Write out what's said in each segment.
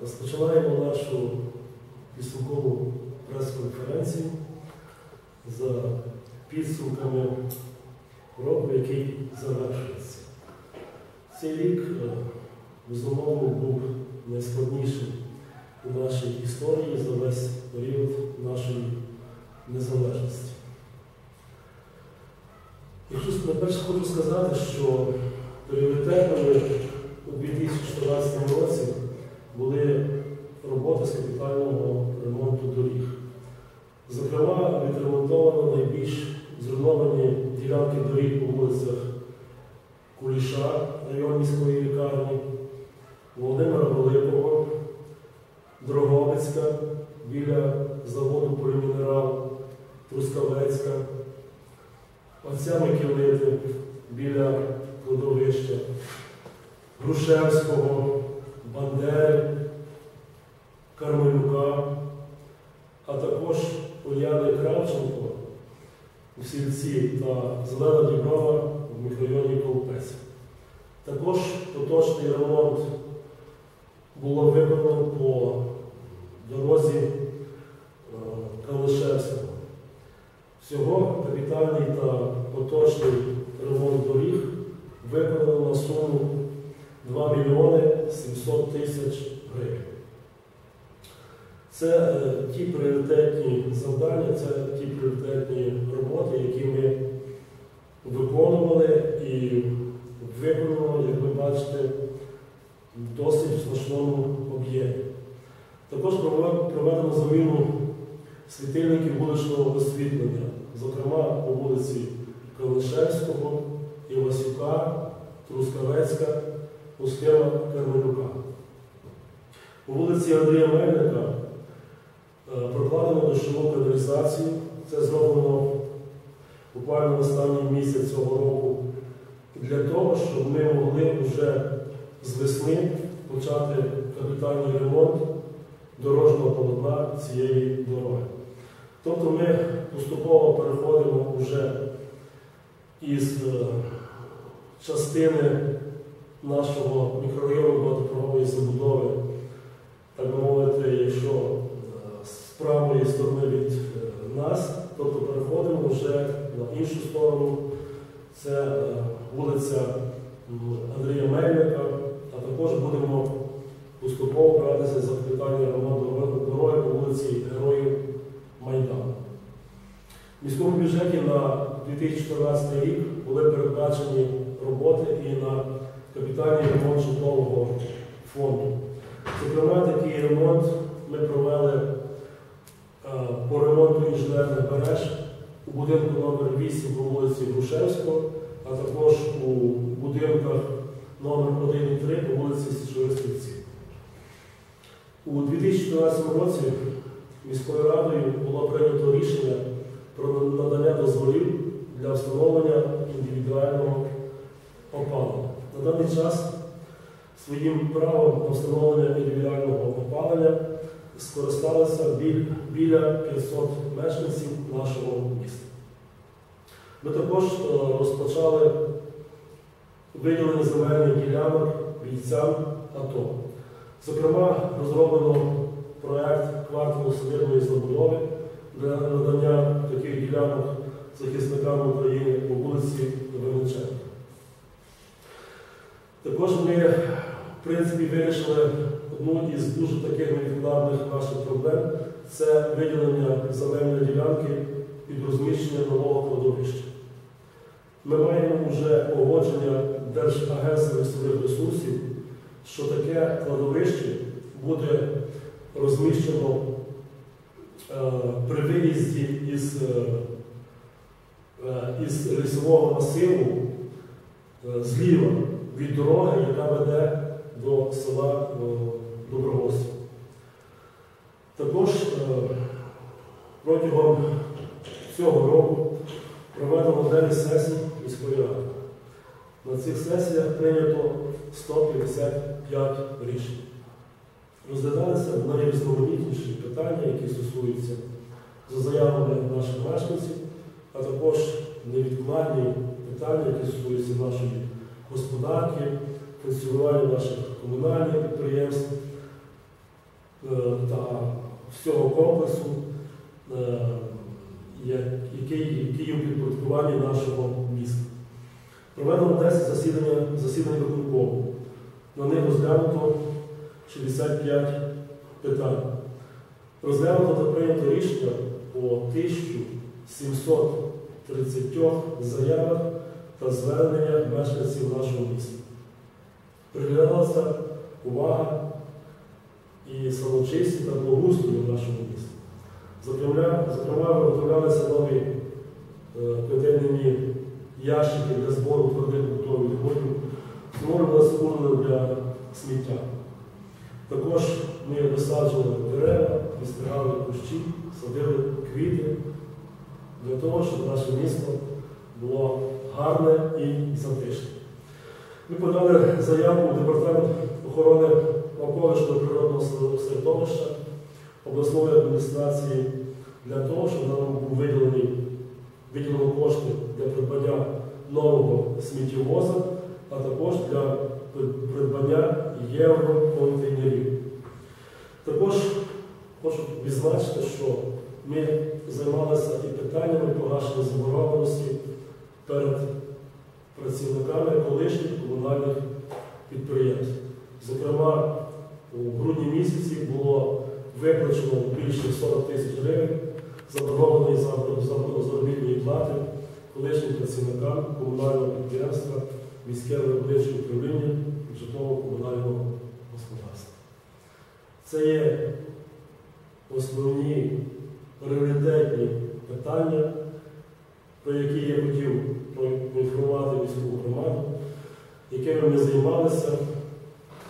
Розпочинаємо нашу підсумкову прес-конференцію за підсумками року, який завершується. Цей рік, е, безумовно, був найскладнішим у нашій історії за весь період нашої незалежності. Якщо найперше хочу сказати, що пріоритетами у 2014 році були роботи з капітального ремонту доріг. Зокрема, відремонтовано найбільш зруйновані ділянки доріг по вулицях Куліша район міської лікарні, Володимира Великого, Дрогобицька біля заводу «Полімінерал», Трускавецька, отця Микілити біля кладовища, Грушевського, Бандери, Кармелюка, а також Уляни Кравченко у сільці та Зелена Діброва в мікрорайоні Колпець. Також поточний ремонт було виконано по дорозі е, Калишевського. Всього капітальний та поточний ремонт доріг виконано на суму 2 мільйони 700 тисяч гривень. Це е, ті пріоритетні завдання, це ті пріоритетні роботи, які ми виконували і виконували, як ви бачите, в досить значному об'ємі. Також проведено заміну світильників вуличного освітлення, зокрема по вулиці Калишевського, Івасюка, Трускавецька, Пускева, Кармелюка. У вулиці Андрія Мельника е, прокладено дощову каналізацію. Це зроблено буквально в останній місяць цього року для того, щоб ми могли вже з весни почати капітальний ремонт дорожнього полотна цієї дороги. Тобто ми поступово переходимо вже із е, частини нашого мікрорайону багатопрогової забудови, так мовити, якщо е, з правої сторони від е, нас, тобто переходимо вже на іншу сторону. Це вулиця Андрія Мельника, а також будемо поступово братися за капітальний ремонт дороги по вулиці Героїв Майдану. В міському бюджеті на 2014 рік були передбачені роботи і на капітальний ремонт житлового фонду. Зокрема, такий ремонт ми провели по ремонту інженерних мереж у будинку номер 8 по вулиці Грушевського, а також у будинках номер 1 і 3 по вулиці Січових Стрільців. У 2014 році міською радою було прийнято рішення про надання дозволів для встановлення індивідуального опалення. На даний час своїм правом на встановлення індивідуального опалення скористалися біля 500 мешканців нашого міста. Ми також розпочали виділення земельних ділянок бійцям АТО. Зокрема, розроблено проєкт кварталу солідної забудови для надання таких ділянок захисникам України по вулиці Також ми, в принципі, вирішили одну із дуже таких невідкладних наших проблем це виділення земельної ділянки під розміщення нового кладовища. Ми маємо вже погодження Держагентства лісових ресурсів, що таке кладовище буде розміщено е, при виїзді із, е, із лісового масиву е, зліва від дороги, яка веде до села Добровольська. Також протягом цього року проведено 9 сесій міської ради. На цих сесіях прийнято 155 рішень. Розглядалися найрізноманітніші питання, які стосуються за заявами наших мешканців, а також невідкладні питання, які стосуються нашої господарки, функціонування наших комунальних підприємств, е, та всього комплексу, е, який, є у підпорядкуванні нашого міста. Проведено 10 засідання, засідань виконкому. На них розглянуто 65 питань. Розглянуто та прийнято рішення по 1730 заявах та зверненнях мешканців нашого міста. Приглядалася увага і самочисті та благоустрою в нашому місті. Зокрема, виготовлялися нові е, контейнерні ящики для збору твердих побутових відходів, встановлювалися урни для сміття. Також ми висаджували дерева, вистригали кущі, садили квіти для того, щоб наше місто було гарне і затишне. Ми подали заяву у департамент охорони навколишнього природного середовища обласної адміністрації для того, щоб нам був виділений виділено кошти для придбання нового сміттєвоза, а також для придбання євроконтейнерів. Також хочу відзначити, що ми займалися і питаннями погашення заборгованості перед працівниками колишніх комунальних підприємств. Зокрема, у грудні місяці було виплачено більше 40 тисяч гривень заборгованої заробітної плати колишнім працівникам комунального підприємства міське виробниче управління житлово-комунального господарства. Це є основні пріоритетні питання, про які я хотів поінформувати міську громаду, якими ми займалися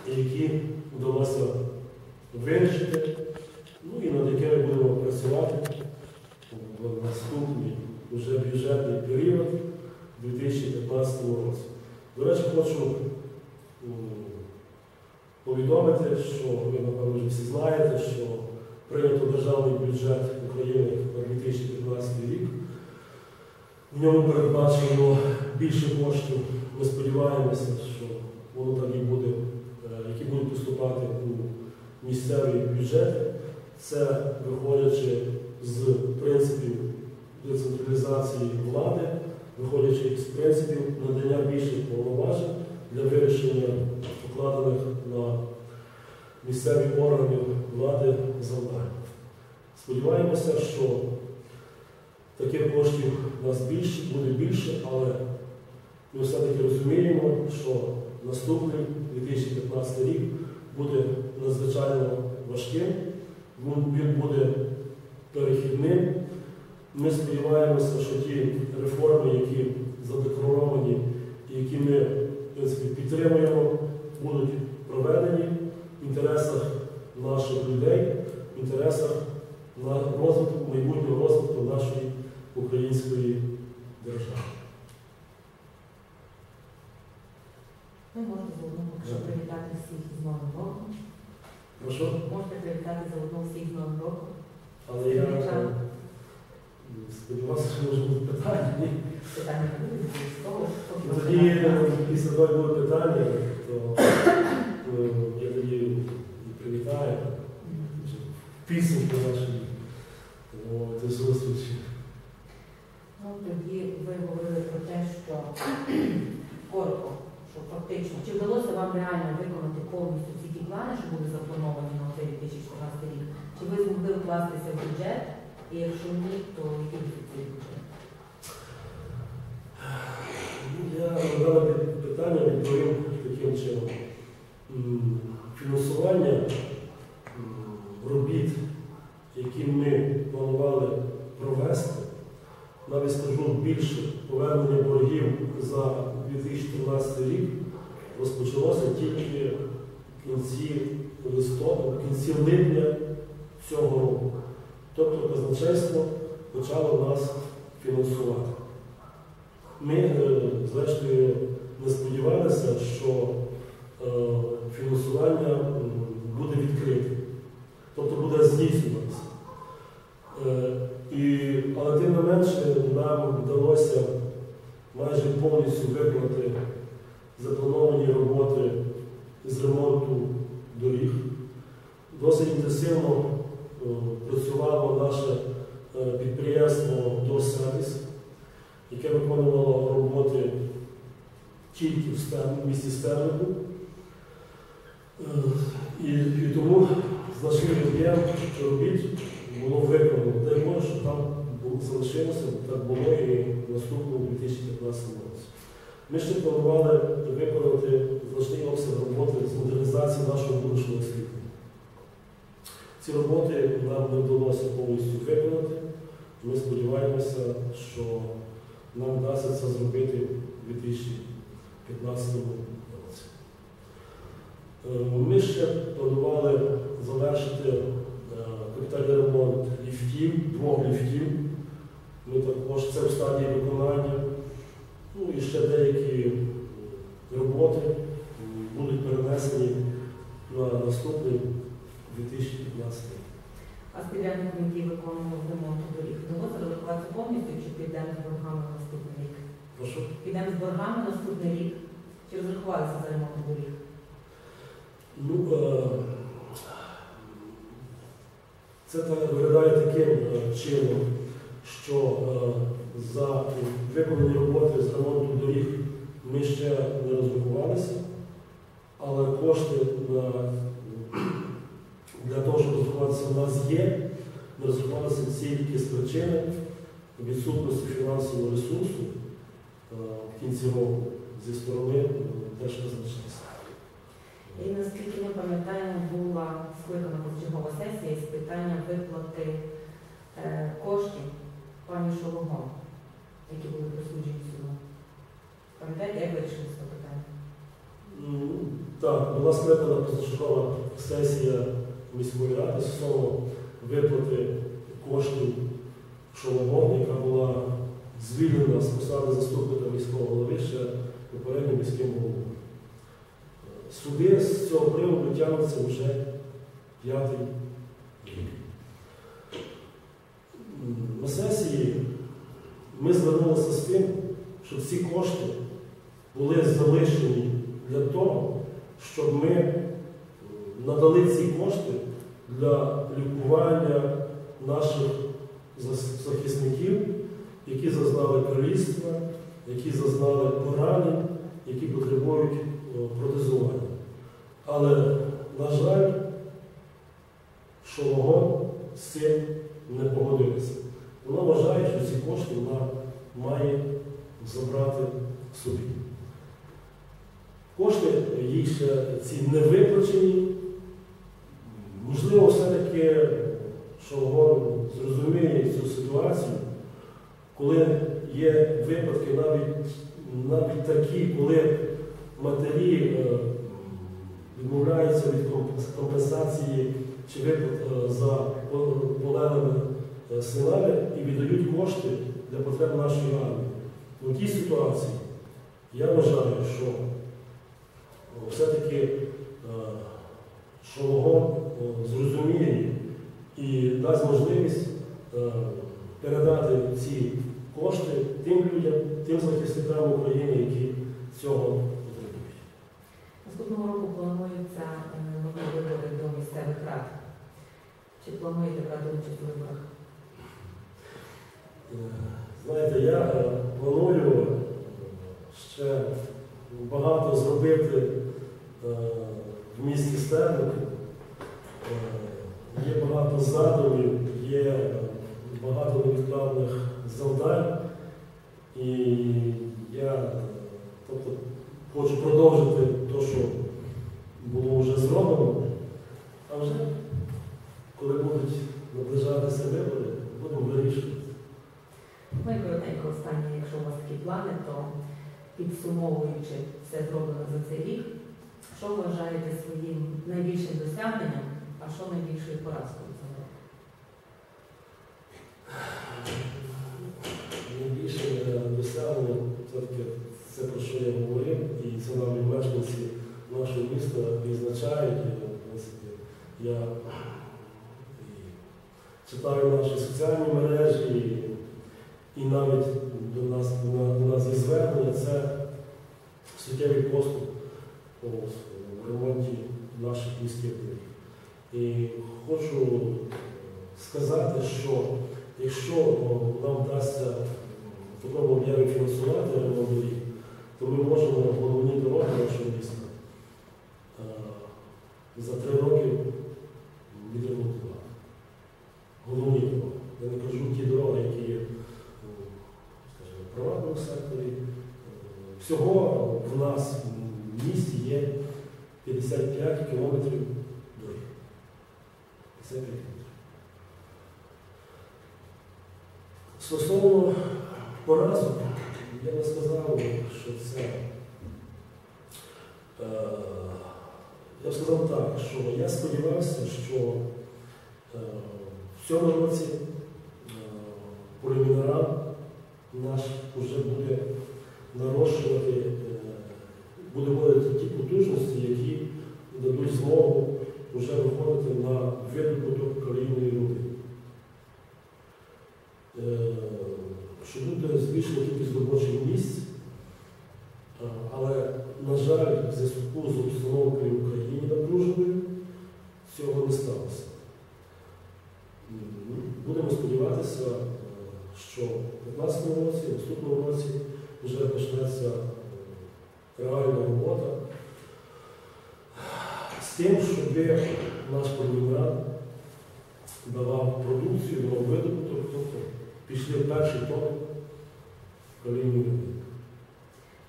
і які вдалося вирішити, ну і над якими будемо працювати в наступний вже бюджетний період 2015 році. До речі, хочу повідомити, що ви, напевно, вже всі знаєте, що прийнято державний бюджет України на 2015 рік. В ньому передбачено більше коштів. Ми сподіваємося, що воно так і буде, е, які будуть поступати у місцевий бюджет. Це виходячи з принципів децентралізації влади, виходячи з принципів надання більших повноважень для вирішення покладених на місцеві органи влади завдань. Сподіваємося, що таких коштів нас більше, буде більше, але ми все-таки розуміємо, що наступний 2015 рік буде надзвичайно важким, він буде перехідним. Ми сподіваємося, що ті реформи, які задекларовані і які ми в принципі, підтримуємо, будуть проведені в інтересах наших людей, в інтересах розвитку, майбутнього розвитку нашої української держави. Ви можете заодно поки що привітати всіх з Новим роком. Прошу, Можете привітати заодно всіх з Новим роком. але я е, сподівався, що може бути питання. Питання буде. Ну, Тоді е, після того буде питання, то е, я тоді привітаю підсумку нашої о, зустрічі. Ну, тоді ви говорили про те, що коротко, що фактично, чи вдалося вам реально виконати повністю всі ті плани, що були заплановані на цей 2014 рік? Чи ви змогли вкластися в бюджет? І якщо ні, то який цей бюджет? Я на питання відповім таким чином. Фінансування робіт, які ми планували провести, навіть скажу більше, повернення боргів за 2014 рік розпочалося тільки в кінці листопада, в кінці липня цього року. Тобто казначейство почало нас фінансувати. Ми, е, зрештою, не сподівалися, що е, фінансування буде відкрите, тобто буде здійснюватися. Е, І, але тим не менше нам вдалося майже повністю виконати заплановані роботи з ремонту доріг. Досить інтенсивно е, працювало наше е, підприємство «Досервіс», яке виконувало роботи тільки в місті Стерлику. Е, І, і тому значний об'єм робіт було виконано. Дай Боже, що там залишилося, так було і в наступному 2015 році. Ми ще планували виконати значний обсяг роботи з модернізації нашого вуличного освітлення. Ці роботи нам не вдалося повністю виконати. Ми сподіваємося, що нам вдасться це зробити у 2015 році. Е, Ми ще планували завершити е, капітальний ремонт ліфтів, двох ліфтів. Ми також це в стадії виконання. Ну і ще деякі роботи будуть перенесені на наступний 2015 рік. А з підрядником, який виконував ремонт доріг, вдалося розрахуватися повністю чи підемо з боргами на наступний рік? Прошу. Підемо з боргами на наступний рік, чи розрахувалися за ремонт доріг? Ну, е, це так виглядає таким е, чином, що е, за виконані роботи з ремонту доріг ми ще не розрахувалися, але кошти на, для того, щоб розрахуватися, у нас є. Ми розрахувалися тільки з причини відсутності фінансового ресурсу е, в кінці року зі сторони е, Держказначейства. І наскільки ми пам'ятаємо, була скликана позачергова сесія з питання виплати е, коштів пані Шологон, які були присуджені суду. Пам'ятаєте, як вирішили це питання? М, Так, була скликана позачергова сесія міської ради стосовно виплати коштів Шоломон, яка була звільнена з посади заступника міського голови ще попереднім міським головою. Суди з цього приводу тягнуться вже п'ятий рік. На сесії ми звернулися з тим, щоб ці кошти були залишені для того, щоб ми е, надали ці кошти для лікування наших захисників, які зазнали кровійства, які зазнали поранень, які потребують е, протезування. Але, на жаль, Шологон з цим не погодилася. Вона вважає, що ці кошти вона має забрати собі. Кошти їй ще ці не виплачені. Можливо, все-таки Шологон зрозуміє цю ситуацію, коли є випадки навіть, навіть такі, коли матері е, відмовляються від компенсації чи виплат е, за по- полеглими е, синами і віддають кошти для потреб нашої армії. У тій ситуації я вважаю, що все-таки е, Шологон зрозуміє і дасть можливість е, передати ці кошти тим людям, тим захисникам України, які цього потребують. Наступного року плануються е, нові вибори до місцевих рад. Чи плануєте брати участь у виборах? Е, Знаєте, я е, планую ще багато зробити е, в місті Стерлик. Е, Є багато задумів, є багато невідкладних завдань. І я е, тобто, хочу продовжити те, що було вже зроблено, а вже коли будуть наближатися вибори, будемо вирішувати. Ну і коротенько останнє, якщо у вас такі плани, то підсумовуючи все зроблено за цей рік, що вважаєте своїм найбільшим досягненням, а що найбільшою поразкою цього року? Найбільше досягнення це про що я говорив, і це нам мешканці нашого міста відзначають. Я читаю наші соціальні мережі, і, навіть до нас, до нас, є звернення, це суттєвий поступ в ремонті наших міських доріг. І хочу сказати, що якщо нам вдасться в такому фінансувати ремонт доріг, то ми можемо головні дороги нашого міста е, за три роки відремонтувати. Головні дороги. Я не кажу ті дороги, які є приватному секторі. Всього в нас в місті є 55 кілометрів доріг. 55 кілометрів. Стосовно поразок, я би сказав, що це. Е, я б сказав так, що я сподівався, що е, в цьому році е, наш вже буде нарощувати, е, буде вводити ті потужності, які дадуть змогу вже виходити на видобуток калійної руди. Е, Що буде збільшена кількість робочих місць, е, але, на жаль, в зв'язку з обстановкою в Україні напруженою цього не сталося. М, Будемо сподіватися, е, що в 2015 році, в наступному році вже почнеться е, реальна робота з тим, щоб наш полімерат давав продукцію, давав видобуток, тобто пішли тони калійної.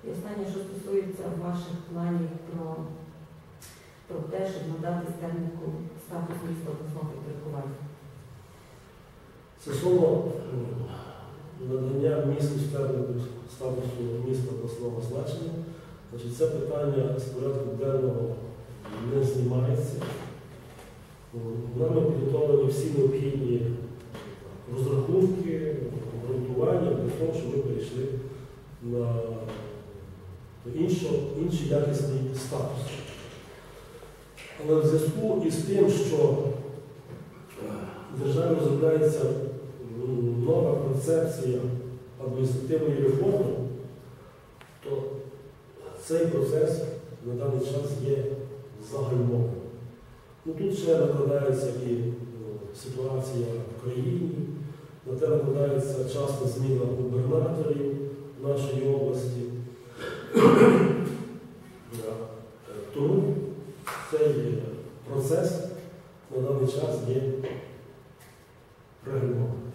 І останнє, що стосується ваших планів про, про те, щоб надати стернику статус міста обласного підпорядкування. Стосовно м, надання місту Стернику статусу міста обласного значення, значить, це питання з порядку денного не знімається. Нами підготовлені всі необхідні розрахунки, обґрунтування для того, щоб ми перейшли на інший якісний статус. Але в зв'язку із тим, що е, в державі розробляється нова концепція адміністративної реформи, то цей процес на даний час є загальмованим. Ну, тут ще накладається і е, ситуація в країні, на те накладається часто зміна губернаторів нашої області. Тому цей процес на даний час є регульованим.